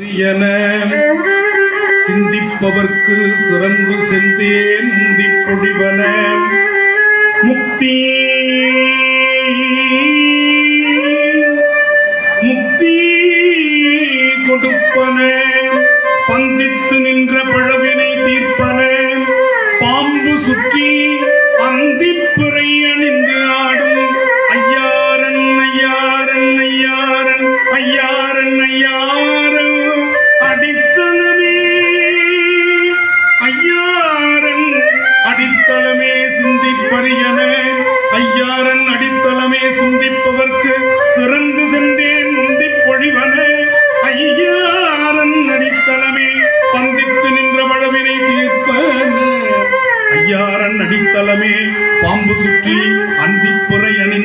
என சிந்திப்பவர்க்கு சிறந்து செந்தேன் பொழிவன. முக்தி. முக்தி கொடுப்பன. பந்தித்து நின்ற பழவினை தீர்ப்பன. பாம்பு சுற்றி அந்திப்பு அடித்தளமே சிந்திப்பறியனே. ஐயாரன் அடித்தளமே சிந்திப்பவர்க்கு சிறந்து சென்றேன் முந்தி பொழிவனே. ஐயாரன் அடித்தளமே பந்தித்து நின்ற வளவினை தீர்ப்பன. ஐயாரன் அடித்தளமே பாம்பு சுற்றி அந்திப்புரை அணி